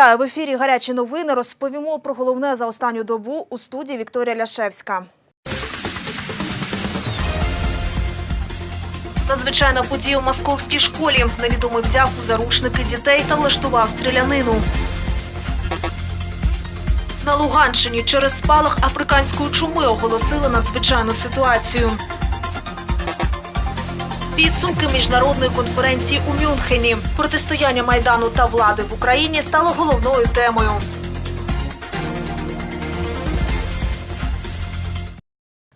Вітаю в ефірі. Гарячі новини. Розповімо про головне за останню добу у студії Вікторія Ляшевська. Надзвичайна подія у московській школі. Невідомий взяв у заручники дітей та влаштував стрілянину. На Луганщині через спалах африканської чуми оголосили надзвичайну ситуацію. Підсумки міжнародної конференції у Мюнхені. Протистояння майдану та влади в Україні стало головною темою.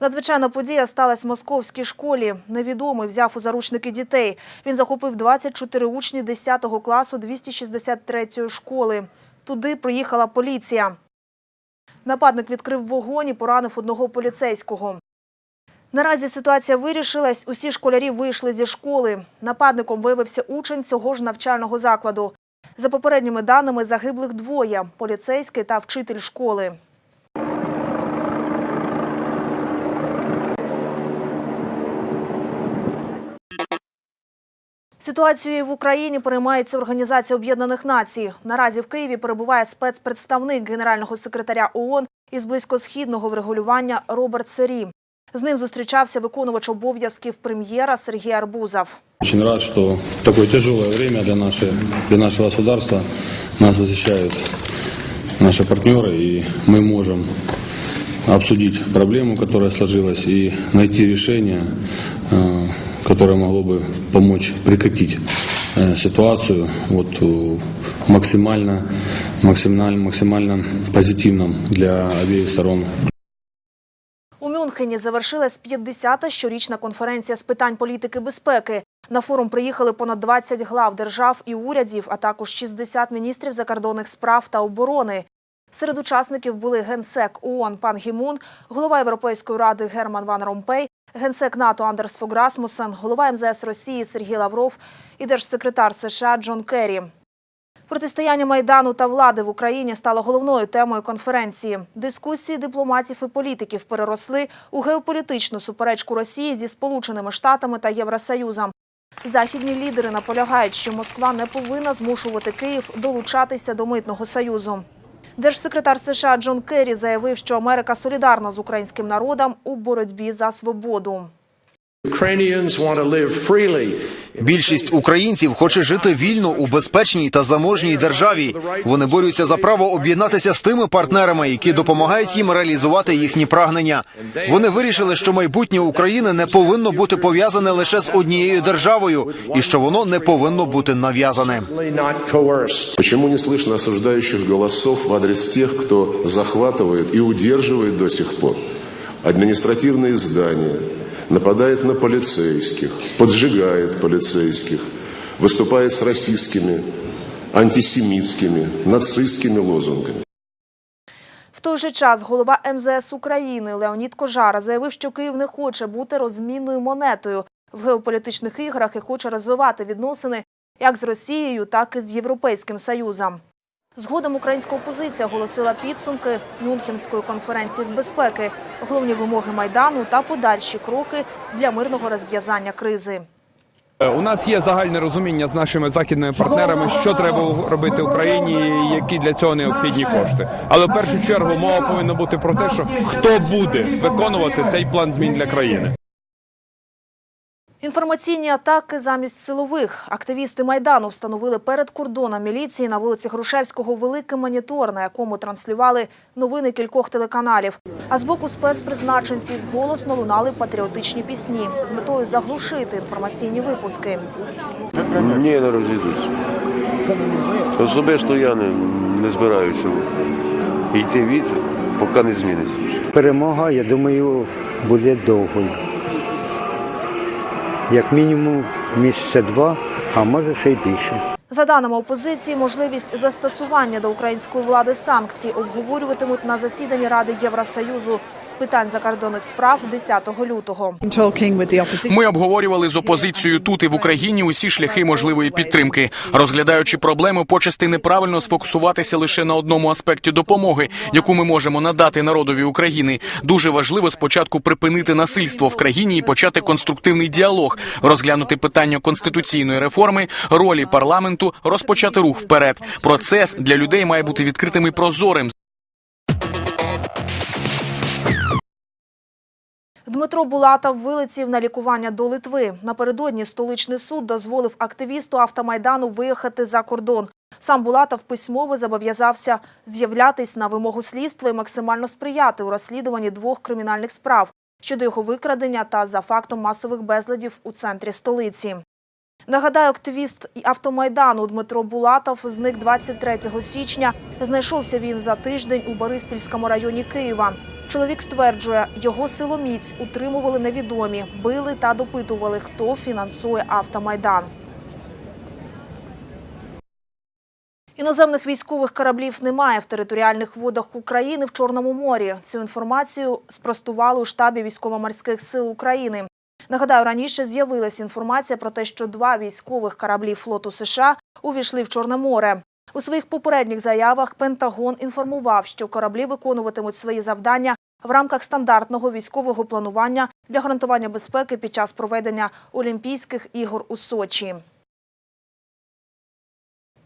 Надзвичайна подія сталася в московській школі. Невідомий взяв у заручники дітей. Він захопив 24 учні 10 класу 263-ї школи. Туди приїхала поліція. Нападник відкрив вогонь і поранив одного поліцейського. Наразі ситуація вирішилась. Усі школярі вийшли зі школи. Нападником виявився учень цього ж навчального закладу. За попередніми даними загиблих двоє – поліцейський та вчитель школи. Ситуацією в Україні переймається Організація Об'єднаних Націй. Наразі в Києві перебуває спецпредставник генерального секретаря ООН із близькосхідного врегулювання Роберт Сері. З ним зустрічався виконувач обов'язків прем'єра Сергій Арбузов. Очень рад, что в такое тяжелое время для, нашей, для нашего государства нас защищают наши партнеры, и мы можем обсудить проблему, которая сложилась, и найти решение, э, которое могло бы помочь прекратить э, ситуацию вот, э, максимально, максимально, максимально позитивном для обеих сторон У Мюнхені завершилась 50-та щорічна конференція з питань політики безпеки. На форум приїхали понад 20 глав держав і урядів, а також 60 міністрів закордонних справ та оборони. Серед учасників були генсек ООН Пан Гімун, голова Європейської ради Герман Ван Ромпей, генсек НАТО Андерс Фог Расмуссен, голова МЗС Росії Сергій Лавров і держсекретар США Джон Керрі. Протистояння майдану та влади в Україні стало головною темою конференції. Дискусії дипломатів і політиків переросли у геополітичну суперечку Росії зі Сполученими Штатами та Євросоюзом. Західні лідери наполягають, що Москва не повинна змушувати Київ долучатися до митного союзу. Держсекретар США Джон Керрі заявив, що Америка солідарна з українським народом у боротьбі за свободу. Ukrainians want to live. Більшість українців хоче жити вільно у безпечній та заможній державі. Вони борються за право об'єднатися з тими партнерами, які допомагають їм реалізувати їхні прагнення. Вони вирішили, що майбутнє України не повинно бути пов'язане лише з однією державою, і що воно не повинно бути нав'язане. Not coerced. Почему не слышно осуждающих голосов в адрес тех, кто захватывает и удерживает до сих пор административные здания, нападает на полицейских, поджигает полицейских, выступает с российскими, антисемитскими, нацистскими лозунгами? В той же час голова МЗС України Леонід Кожара заявив, що Київ не хоче бути розмінною монетою в геополітичних іграх і хоче розвивати відносини як з Росією, так і з Європейським Союзом. Згодом українська опозиція оголосила підсумки Мюнхенської конференції з безпеки, головні вимоги майдану та подальші кроки для мирного розв'язання кризи. Е, У нас є загальне розуміння з нашими західними партнерами, що треба робити Україні, які для цього необхідні кошти. Але в першу чергу мова повинна бути про те, що хто буде виконувати цей план змін для країни. Інформаційні атаки замість силових. Активісти Майдану встановили перед кордоном міліції на вулиці Грушевського великий монітор, на якому транслювали новини кількох телеканалів. А з боку спецпризначенців голосно лунали патріотичні пісні з метою заглушити інформаційні випуски. Ні, не розійдуться. Особисто я не, не збираюся йти від, поки не зміниться. Перемога, я думаю, буде довгою. Як мінімум місяця два, а може ще й більше. За даними опозиції, можливість застосування до української влади санкцій обговорюватимуть на засіданні Ради Євросоюзу з питань закордонних справ 10 лютого. Ми обговорювали з опозицією тут і в Україні усі шляхи можливої підтримки, розглядаючи проблеми, почасти неправильно сфокусуватися лише на одному аспекті допомоги, яку ми можемо надати народові України. Дуже важливо спочатку припинити насильство в країні і почати конструктивний діалог, розглянути питання конституційної реформи, ролі парламенту парламенту розпочати рух вперед. Процес для людей має бути відкритим і прозорим. Дмитро Булатов вилетів на лікування до Литви. Напередодні столичний суд дозволив активісту автомайдану виїхати за кордон. Сам Булатов письмово зобов'язався з'являтись на вимогу слідства і максимально сприяти у розслідуванні двох кримінальних справ щодо його викрадення та за фактом масових безладів у центрі столиці. Нагадаю, активіст автомайдану Дмитро Булатов зник 23 січня. Знайшовся він за тиждень у Бориспільському районі Києва. Чоловік стверджує, його силоміць утримували невідомі, били та допитували, хто фінансує автомайдан. Іноземних військових кораблів немає в територіальних водах України в Чорному морі. Цю інформацію спростували у штабі військово-морських сил України. Нагадаю, раніше з'явилася інформація про те, що два військових кораблі флоту США увійшли в Чорне море. У своїх попередніх заявах Пентагон інформував, що кораблі виконуватимуть свої завдання в рамках стандартного військового планування для гарантування безпеки під час проведення Олімпійських ігор у Сочі.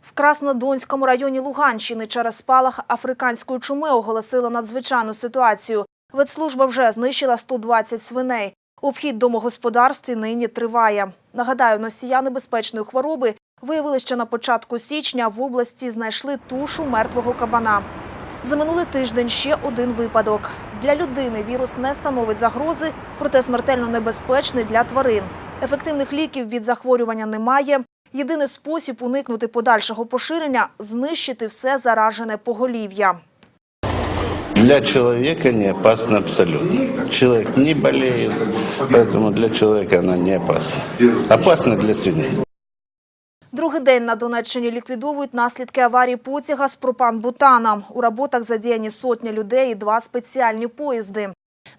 В Краснодонському районі Луганщини через спалах африканської чуми оголосила надзвичайну ситуацію. Ветслужба вже знищила 120 свиней. Обхід домогосподарств нині триває. Нагадаю, носія небезпечної хвороби виявили, що на початку січня в області знайшли тушу мертвого кабана. За минулий тиждень ще один випадок. Для людини вірус не становить загрози, проте смертельно небезпечний для тварин. Ефективних ліків від захворювання немає. Єдиний спосіб уникнути подальшого поширення знищити все заражене поголів'я. Для человека не опасно абсолютно. Человек не болеет, поэтому для человека она не опасна. Опасно для свиней. Другий день на Донеччині ліквідовують наслідки аварії потяга з пропан-бутаном. У роботах задіяні сотні людей і два спеціальні поїзди.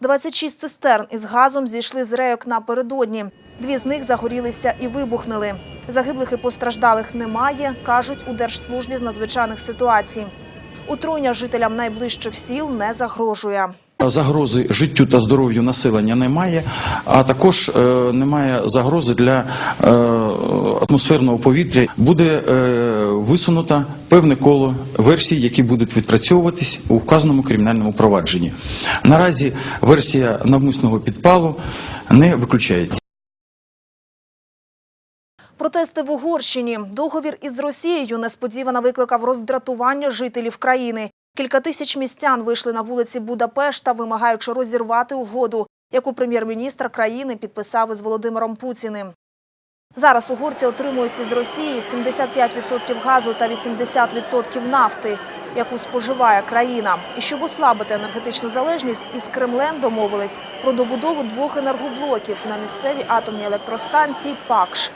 26 цистерн із газом зійшли з рейок напередодні. Дві з них загорілися і вибухнули. Загиблих і постраждалих немає, кажуть у Держслужбі з надзвичайних ситуацій. Отруєння жителям найближчих сіл не загрожує. Загрози життю та здоров'ю населення немає, а також е, немає загрози для е, атмосферного повітря. Буде е, висунуто певне коло версій, які будуть відпрацьовуватись у вказаному кримінальному провадженні. Наразі версія навмисного підпалу не виключається. Протести в Угорщині. Договір із Росією несподівано викликав роздратування жителів країни. Кілька тисяч містян вийшли на вулиці Будапешта, вимагаючи розірвати угоду, яку прем'єр-міністр країни підписав із Володимиром Путіним. Зараз угорці отримують із Росії 75% газу та 80% нафти, яку споживає країна. І щоб ослабити енергетичну залежність, із Кремлем домовились про добудову двох енергоблоків на місцевій атомній електростанції ПАКШ.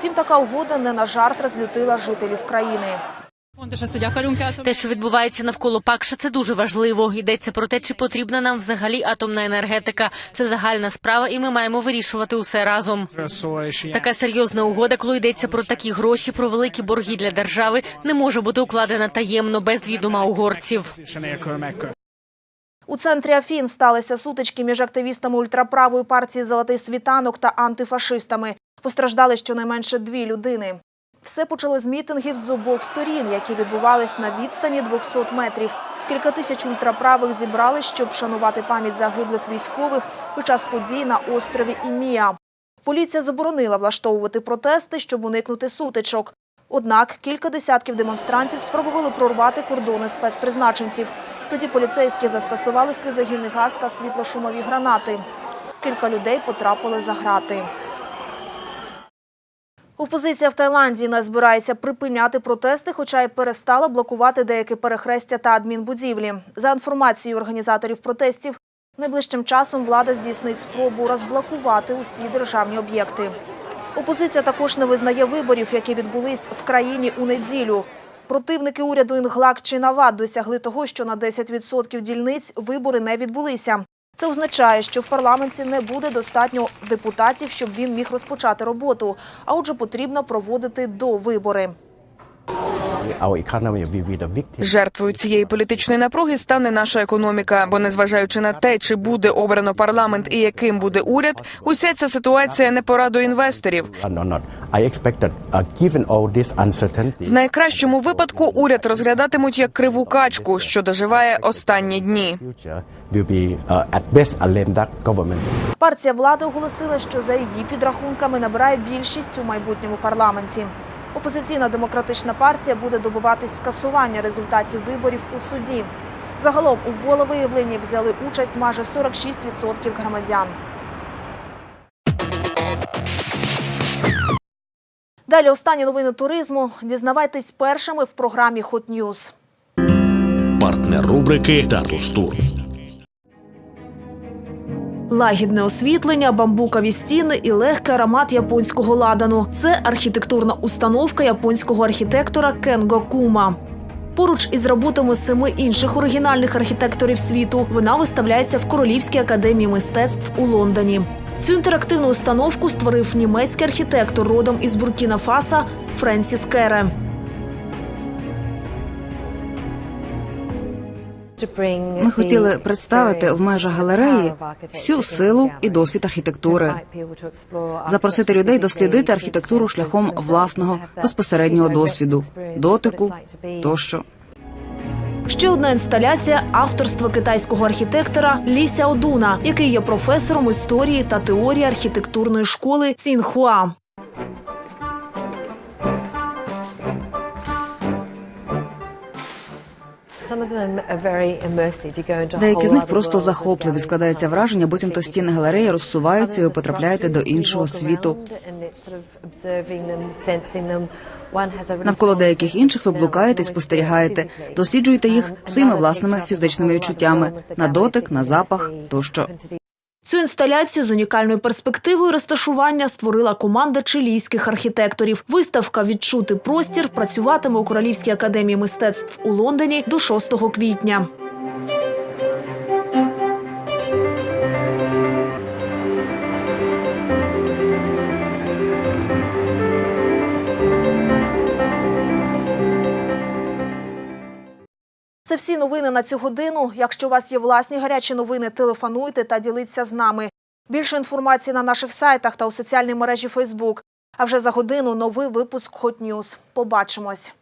Втім, така угода не на жарт розлютила жителів країни. Те, що відбувається навколо Пакша, це дуже важливо. Йдеться про те, чи потрібна нам взагалі атомна енергетика. Це загальна справа, і ми маємо вирішувати усе разом. Така серйозна угода, коли йдеться про такі гроші, про великі борги для держави, не може бути укладена таємно без відома угорців. У центрі Афін сталися сутички між активістами ультраправої партії Золотий світанок та антифашистами. Постраждали щонайменше дві людини. Все почали з мітингів з обох сторін, які відбувались на відстані 200 метрів. Кілька тисяч ультраправих зібрали, щоб шанувати пам'ять загиблих військових під час подій на острові Імія. Поліція заборонила влаштовувати протести, щоб уникнути сутичок. Однак кілька десятків демонстрантів спробували прорвати кордони спецпризначенців. Тоді поліцейські застосували сльозогінний газ та світлошумові гранати. Кілька людей потрапили за грати. Опозиція в Таїланді не збирається припиняти протести, хоча й перестала блокувати деякі перехрестя та адмінбудівлі. За інформацією організаторів протестів, найближчим часом влада здійснить спробу розблокувати усі державні об'єкти. Опозиція також не визнає виборів, які відбулись в країні у неділю. Противники уряду Інглак чи Навад досягли того, що на 10% дільниць вибори не відбулися. Це означає, що в парламенті не буде достатньо депутатів, щоб він міг розпочати роботу. А отже, потрібно проводити довибори. Жертвою цієї політичної напруги стане наша економіка, бо незважаючи на те, чи буде обрано парламент і яким буде уряд, уся ця ситуація не порадує інвесторів. В найкращому випадку уряд розглядатимуть як криву качку, що доживає останні дні. Партія влади оголосила, що за її підрахунками набирає більшість у майбутньому парламенті. Опозиційна демократична партія буде добиватись скасування результатів виборів у суді. Загалом у волевиявленні взяли участь майже 46% громадян. Далі останні новини туризму. Дізнавайтесь першими в програмі Hot News. Партнер рубрики Тартус Тур. Лагідне освітлення, бамбукові стіни і легкий аромат японського ладану. Це архітектурна установка японського архітектора Кенго Кума. Поруч із роботами семи інших оригінальних архітекторів світу вона виставляється в Королівській академії мистецтв у Лондоні. Цю інтерактивну установку створив німецький архітектор родом із Буркіна Фаса Френсіс Кере. Ми хотіли представити в межах галереї всю силу і досвід архітектури, запросити людей дослідити архітектуру шляхом власного безпосереднього досвіду, дотику тощо. Ще одна інсталяція авторства китайського архітектора Лі Сяодуна, який є професором історії та теорії архітектурної школи Цінхуа. Деякі з них просто захопливі. Складається враження, буцімто стіни галереї розсуваються і ви потрапляєте до іншого світу. Навколо деяких інших ви блукаєте і спостерігаєте, досліджуєте їх своїми власними фізичними відчуттями. на дотик, на запах тощо. Цю інсталяцію з унікальною перспективою розташування створила команда чилійських архітекторів. Виставка Відчути простір працюватиме у Королівській академії мистецтв у Лондоні до 6 квітня. Це всі новини на цю годину. Якщо у вас є власні гарячі новини, телефонуйте та діліться з нами. Більше інформації на наших сайтах та у соціальній мережі Фейсбук. А вже за годину новий випуск Hot News. Побачимось.